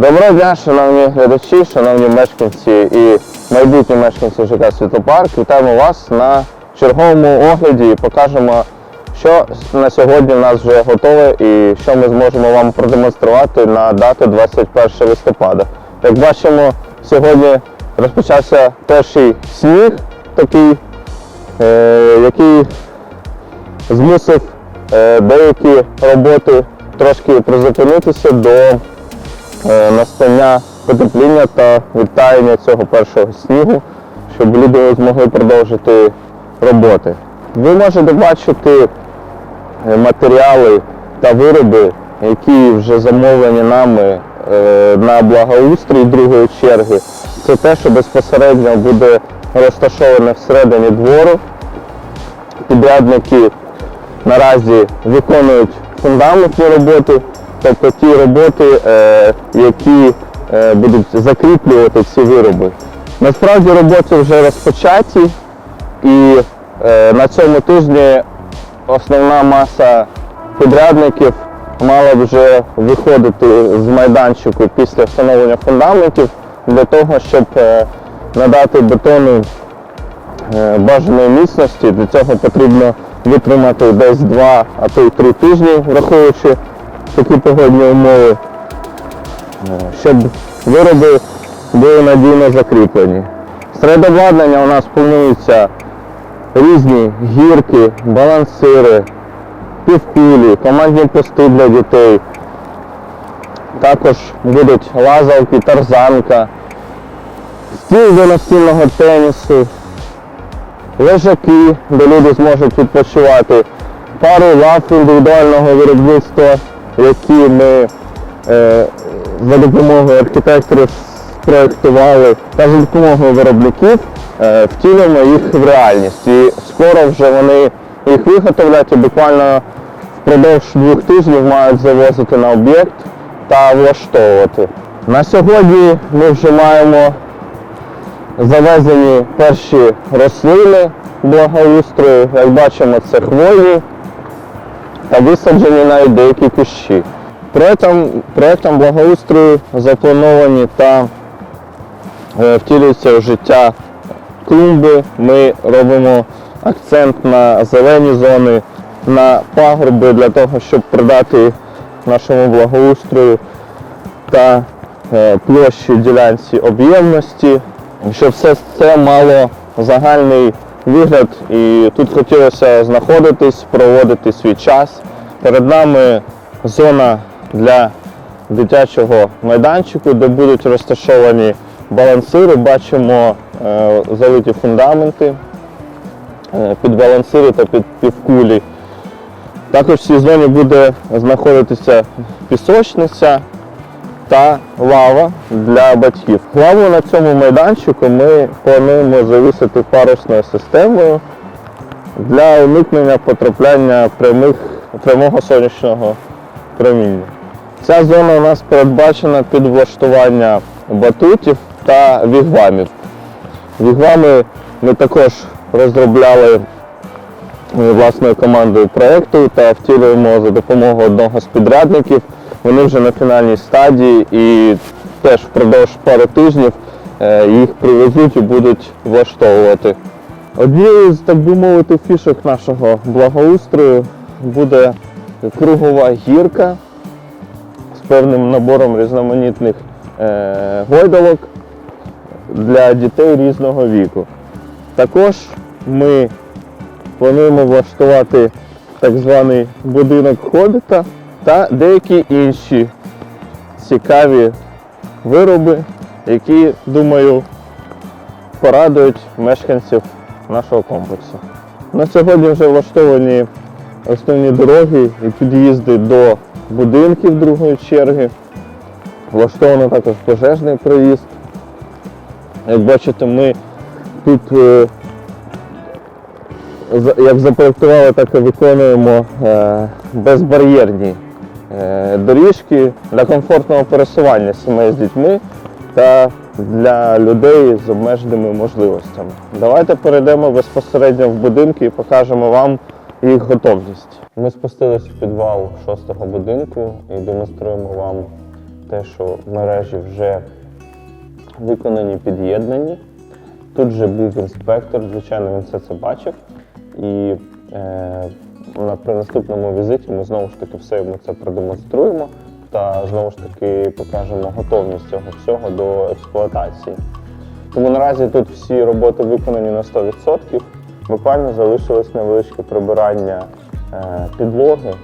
Доброго дня, шановні глядачі, шановні мешканці і майбутні мешканці ЖК Світлопарк. Вітаємо вас на черговому огляді і покажемо, що на сьогодні в нас вже готове і що ми зможемо вам продемонструвати на дату 21 листопада. Як бачимо, сьогодні розпочався перший сніг, такий, е, який змусив е, деякі роботи трошки призупинитися до настання потепління та відтаяння цього першого снігу, щоб люди змогли продовжити роботи. Ви можете бачити е, матеріали та вироби, які вже замовлені нами е, на благоустрій другої черги. Це те, що безпосередньо буде розташоване всередині двору. Підрядники наразі виконують фундаментні роботи, тобто ті роботи, е, які е, будуть закріплювати ці вироби. Насправді роботи вже розпочаті і е, на цьому тижні основна маса підрядників мала вже виходити з майданчику після встановлення фундаментів для того, щоб надати бетону бажаної міцності. Для цього потрібно витримати десь 2, а то й 3 тижні, враховуючи такі погодні умови, е, щоб вироби були надійно закріплені. Серед обладнання у нас плануються різні гірки, балансири, півкулі, командні пости для дітей. Також будуть лазалки, тарзанка, стіл для настільного тенісу, лежаки, де люди зможуть відпочивати, пару лав індивідуального виробництва, які ми е, за допомогою архітекторів спроектували та за допомогою виробників е, втілюємо їх в реальність. І скоро вже вони їх виготовлять і буквально впродовж двох тижнів мають завозити на об'єкт та влаштовувати. На сьогодні ми вже маємо завезені перші рослини благоустрою. Як бачимо, це хвойні та висаджені навіть деякі кущі. Проектом, проектом благоустрою заплановані та е, втілюються в життя клумби. Ми робимо акцент на зелені зони, на пагорби для того, щоб придати нашому благоустрою та е, площі ділянці об'ємності, щоб все це мало загальний вигляд і тут хотілося знаходитись, проводити свій час. Перед нами зона для дитячого майданчику, де будуть розташовані балансири, бачимо е, залиті фундаменти е, під балансири та під півкулі. Також в цій зоні буде знаходитися пісочниця та лава для батьків. Лаву на цьому майданчику ми плануємо завісити парусною системою для уникнення потрапляння прямих, прямого сонячного проміння. Ця зона у нас передбачена під влаштування батутів та вігвамів. Вігвами ми також розробляли е, власною командою проєкту та втілюємо за допомогою одного з підрядників. Вони вже на фінальній стадії і теж впродовж пару тижнів е, їх привезуть і будуть влаштовувати. Однією з, так би мовити, фішок нашого благоустрою буде кругова гірка з певним набором різноманітних е, гойдалок для дітей різного віку. Також ми плануємо влаштувати так званий будинок хобіта та деякі інші цікаві вироби, які, думаю, порадують мешканців нашого комплексу. На сьогодні вже влаштовані основні дороги і під'їзди до будинків другої черги. Влаштовано також пожежний проїзд. Як бачите, ми тут е, як запроектували, так і виконуємо е, безбар'єрні доріжки для комфортного пересування сімей з дітьми та для людей з обмеженими можливостями. Давайте перейдемо безпосередньо в будинки і покажемо вам їх готовність. Ми спустилися в підвал шостого будинку і демонструємо вам те, що мережі вже виконані, під'єднані. Тут же був інспектор, звичайно, він все це бачив. І е, при наступному візиті ми знову ж таки все йому це продемонструємо та знову ж таки покажемо готовність цього всього до експлуатації. Тому наразі тут всі роботи виконані на 100%. Буквально залишилось невеличке прибирання е, підлоги.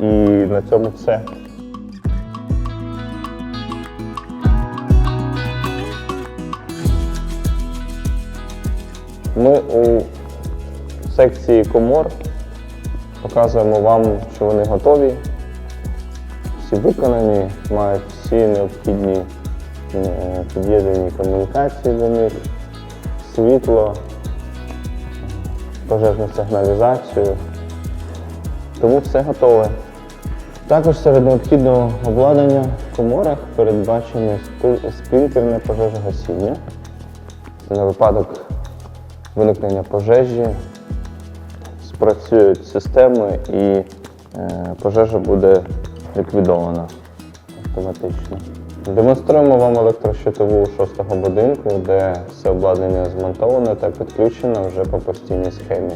І на цьому все. Ми у секції комор показуємо вам, що вони готові, всі виконані, мають всі необхідні під'єднані комунікації до них, світло, пожежну сигналізацію. Тому все готове. Також серед необхідного обладнання в коморах передбачене спи- спінкерне пожежогасіння. На випадок виникнення пожежі спрацюють системи і е, пожежа буде ліквідована автоматично. Демонструємо вам електрощитову шостого будинку, де все обладнання змонтоване та підключено вже по постійній схемі.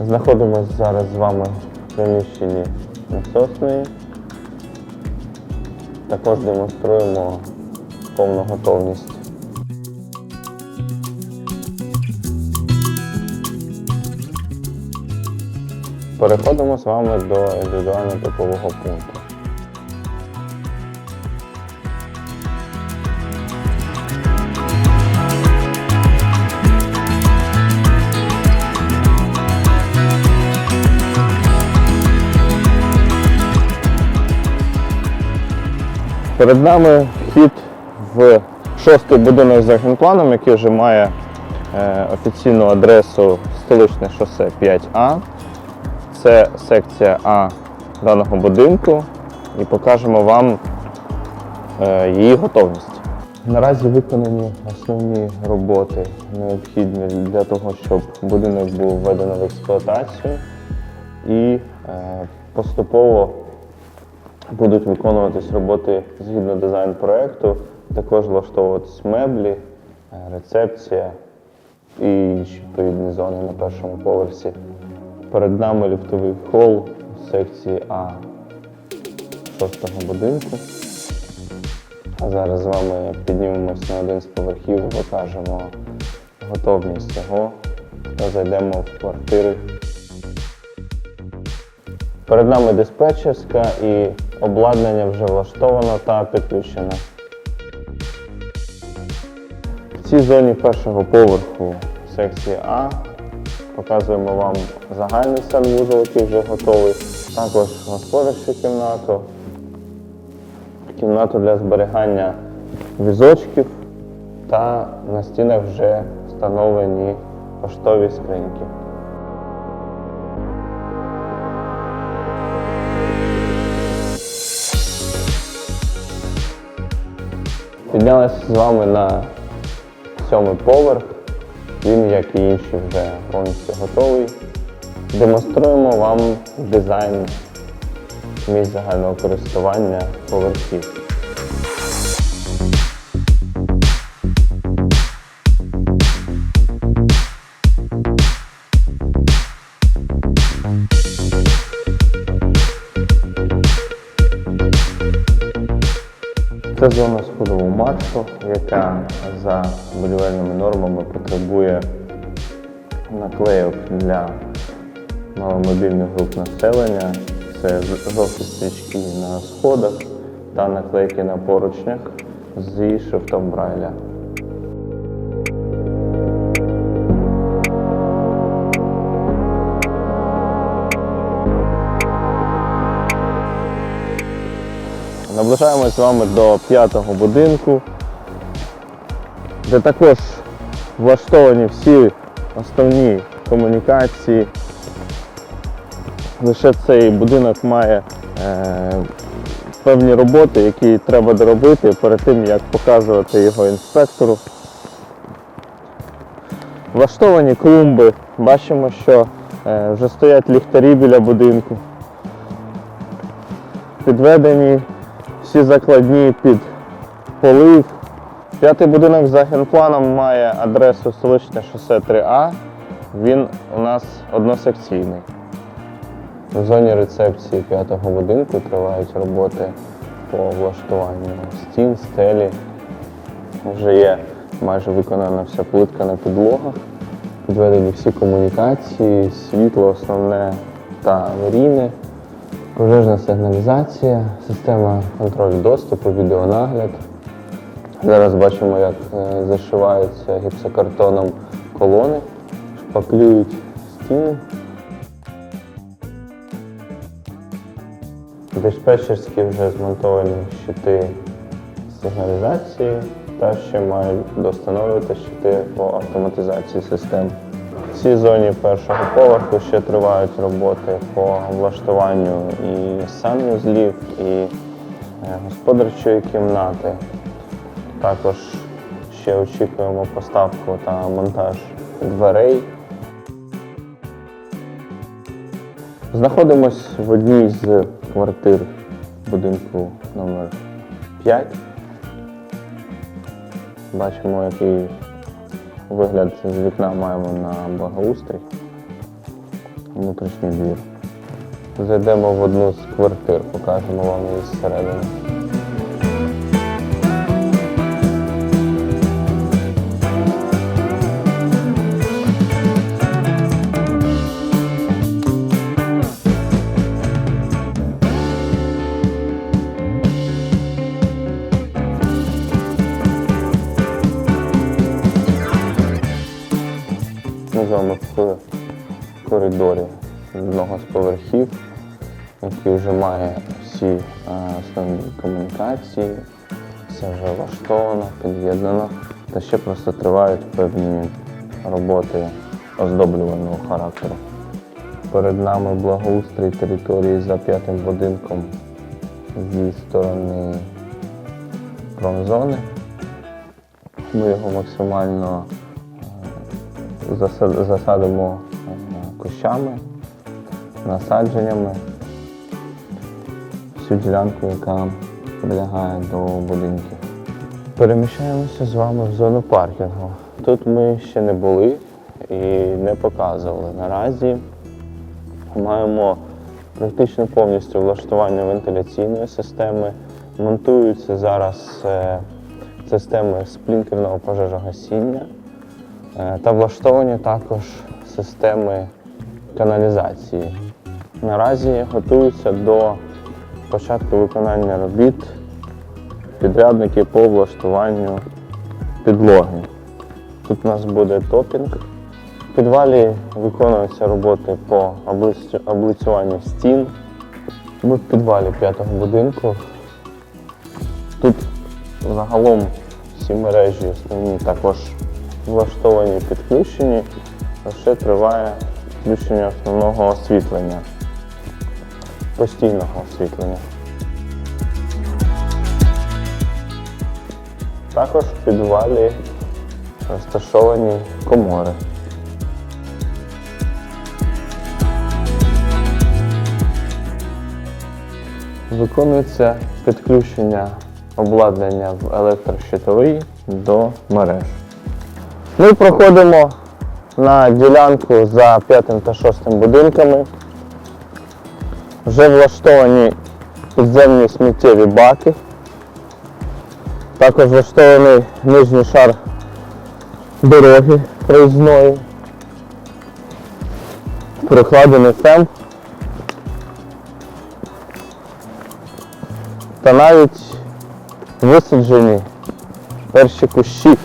Знаходимося зараз з вами в приміщенні насосної. Також демонструємо повну готовність. Переходимо з вами до індивідуального теплового пункту. Перед нами вхід в шостий будинок за генпланом, який вже має е, офіційну адресу столичне шосе 5А. Це секція А даного будинку і покажемо вам е, її готовність. Наразі виконані основні роботи, необхідні для того, щоб будинок був введено в експлуатацію і е, поступово будуть виконуватись роботи згідно дизайн проекту, також влаштовуватись меблі, е, рецепція і інші відповідні зони на першому поверсі. Перед нами ліфтовий хол секції А шостого будинку. А зараз з вами піднімемось на один з поверхів покажемо готовність цього та зайдемо в квартири. Перед нами диспетчерська і обладнання вже влаштовано та підключено. В цій зоні першого поверху секції А показуємо вам загальний санвузол, який вже готовий. Також господарчу кімнату, кімнату для зберігання візочків та на стінах вже встановлені поштові скриньки. Піднялися з вами на сьомий поверх. Він, як і інші, вже повністю готовий. Демонструємо вам дизайн місць загального користування поверхів. Це зона сходового маршу, яка за будівельними нормами потребує наклейок для маломобільних груп населення. Це жовті стрічки на сходах та наклейки на поручнях зі шрифтом Брайля. Наближаємось з вами до п'ятого будинку, де також влаштовані всі основні комунікації. Лише цей будинок має е, певні роботи, які треба доробити перед тим, як показувати його інспектору. Влаштовані клумби. Бачимо, що е, вже стоять ліхтарі біля будинку. Підведені всі закладні під полив. П'ятий будинок за генпланом має адресу столичне шосе 3А. Він у нас односекційний. В зоні рецепції п'ятого будинку тривають роботи по влаштуванню стін, стелі. Вже є майже виконана вся плитка на підлогах. Підведені всі комунікації, світло основне та аварійне, пожежна сигналізація, система контролю доступу, відеонагляд. Зараз бачимо, як е, зашиваються гіпсокартоном колони, шпаклюють стіни. Диспетчерські вже змонтовані щити сигналізації та ще мають достановити щити по автоматизації систем. В цій зоні першого поверху ще тривають роботи по влаштуванню і санвузлів, і е, господарчої кімнати. Також ще очікуємо поставку та монтаж дверей. Знаходимось в одній з квартир будинку номер 5 Бачимо, який вигляд з вікна маємо на благоустрій. Внутрішній двір. Зайдемо в одну з квартир, покажемо вам її зсередини. З який вже має всі е, основні комунікації, все вже влаштовано, під'єднано. Та ще просто тривають певні роботи оздоблювального характеру. Перед нами благоустрій території за п'ятим будинком зі сторони промзони. Ми його максимально е, засадимо е, кущами, насадженнями. Всю ділянку, яка прилягає до будинків. Переміщаємося з вами в зону паркінгу. Тут ми ще не були і не показували. Наразі маємо практично повністю влаштування вентиляційної системи. Монтуються зараз е, системи сплінкерного пожежогасіння е, та влаштовані також системи каналізації. Наразі готуються до початку виконання робіт підрядники по влаштуванню підлоги. Тут у нас буде топінг. В підвалі виконуються роботи по облицюванню стін. Ми в підвалі п'ятого будинку. Тут загалом всі мережі основні також влаштовані підключені. Лише триває включення основного освітлення, постійного освітлення. Також в підвалі розташовані комори. Виконується підключення обладнання в електрощитовий до мереж. Ми проходимо на ділянку за п'ятим та шостим будинками. Вже влаштовані підземні сміттєві баки. Також влаштований нижній шар дороги проїзної. Прокладений фем. Та навіть висаджені перші кущі.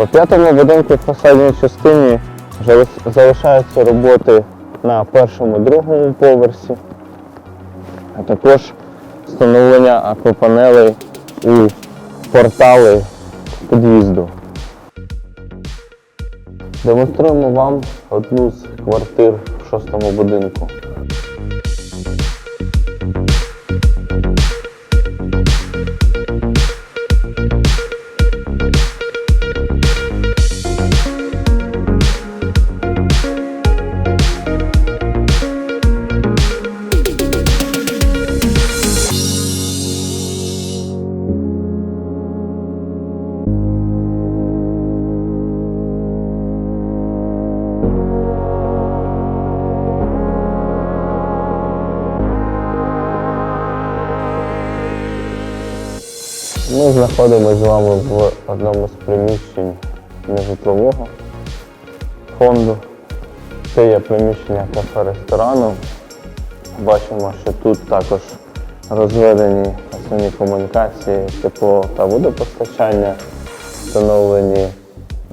По п'ятому будинку в фасадній частині залишаються роботи на першому другому поверсі, а також встановлення аквапанелей у портали під'їзду. Демонструємо вам одну з квартир в шостому будинку. Ми знаходимося з вами в одному з приміщень нежитлового фонду. Це є приміщення кафе-ресторану. Бачимо, що тут також розведені основні комунікації, тепло та водопостачання, встановлені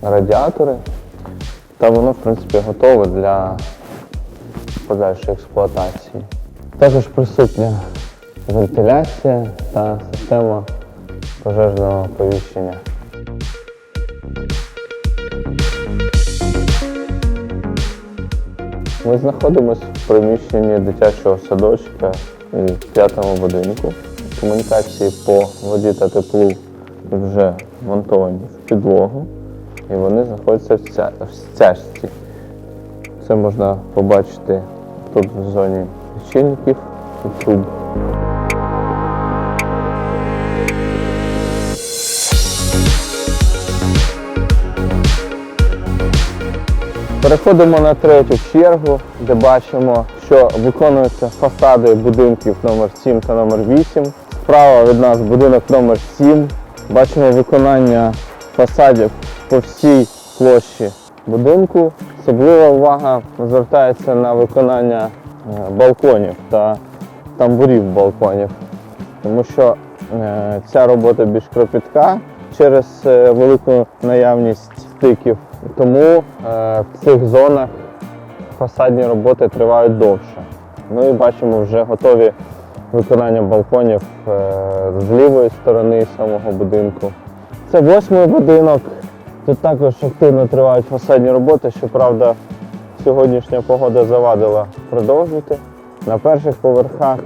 радіатори. Та воно, в принципі, готове для подальшої експлуатації. Також присутня вентиляція та система пожежного оповіщення. Ми знаходимося в приміщенні дитячого садочка у п'ятому будинку. Комунікації по воді та теплу вже монтовані в підлогу і вони знаходяться в в стяжці. Це можна побачити тут в зоні лічильників і труб. Переходимо на третю чергу, де бачимо, що виконуються фасади будинків номер 7 та номер 8. Справа від нас будинок номер 7. Бачимо виконання фасадів по всій площі будинку. Особлива увага звертається на виконання е, балконів та тамбурів балконів, тому що е, ця робота більш кропітка через е, велику наявність стиків. Тому е, в цих зонах фасадні роботи тривають довше. Ну і бачимо вже готові виконання балконів е, з лівої сторони самого будинку. Це восьмий будинок. Тут також активно тривають фасадні роботи. Щоправда, сьогоднішня погода завадила продовжити. На перших поверхах,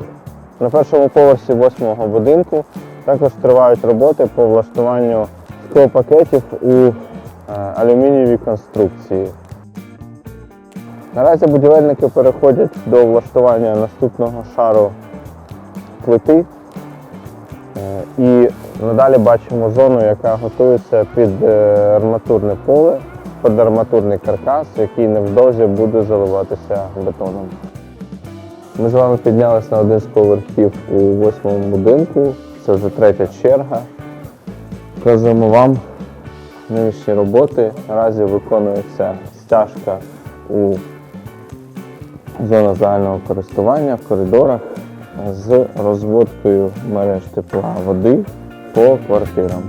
на першому поверсі восьмого будинку також тривають роботи по влаштуванню склопакетів у е, алюмінієвій конструкції. Наразі будівельники переходять до влаштування наступного шару плити. Е, І надалі бачимо зону, яка готується під е, арматурне поле, під арматурний каркас, який невдовзі буде заливатися бетоном. Ми з вами піднялися на один з поверхів у восьмому будинку. Це вже третя черга. Показуємо вам нинішні роботи. Наразі виконується стяжка у зона загального користування в коридорах з розводкою мереж тепла води по квартирам.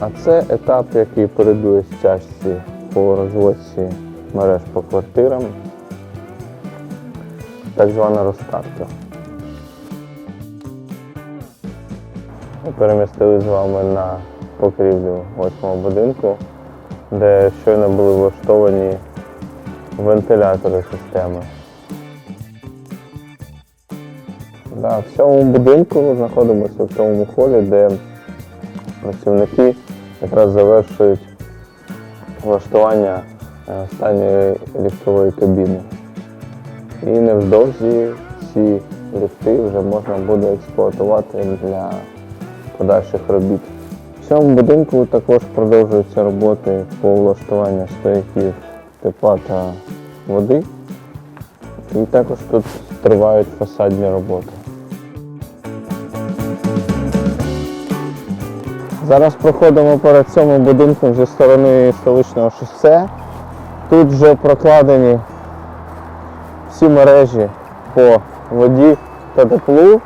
А це етап, який передує стяжці по розводці мереж по квартирам, так звана розкатка. Ми перемістили з вами на покрівлю восьмого будинку, де щойно були влаштовані вентилятори системи. Да, в цьому будинку ми знаходимося в тому холі, де працівники якраз завершують влаштування е, останньої ліфтової кабіни. І невдовзі ці ліфти вже можна буде експлуатувати для подальших робіт. В цьому будинку також продовжуються роботи по влаштуванню стояків тепла та води. І також тут тривають фасадні роботи. Зараз проходимо перед цим будинком зі сторони столичного шосе. Тут вже прокладені всі мережі по воді та теплу.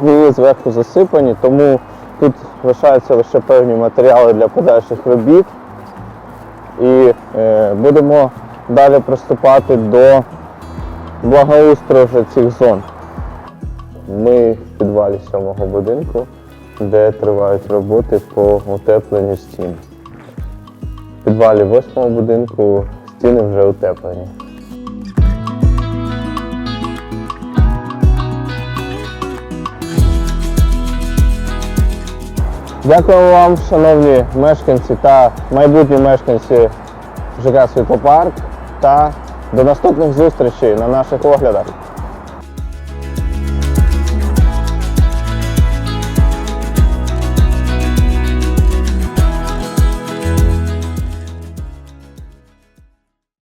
Вули зверху засипані, тому тут лишаються лише певні матеріали для подальших робіт. І е, будемо далі приступати до благоустрою цих зон. Ми в підвалі сьомого будинку, де тривають роботи по утепленню стін. В підвалі восьмого будинку стіни вже утеплені. Дякую вам, шановні мешканці та майбутні мешканці ЖК Світлопарк та до наступних зустрічей на наших оглядах.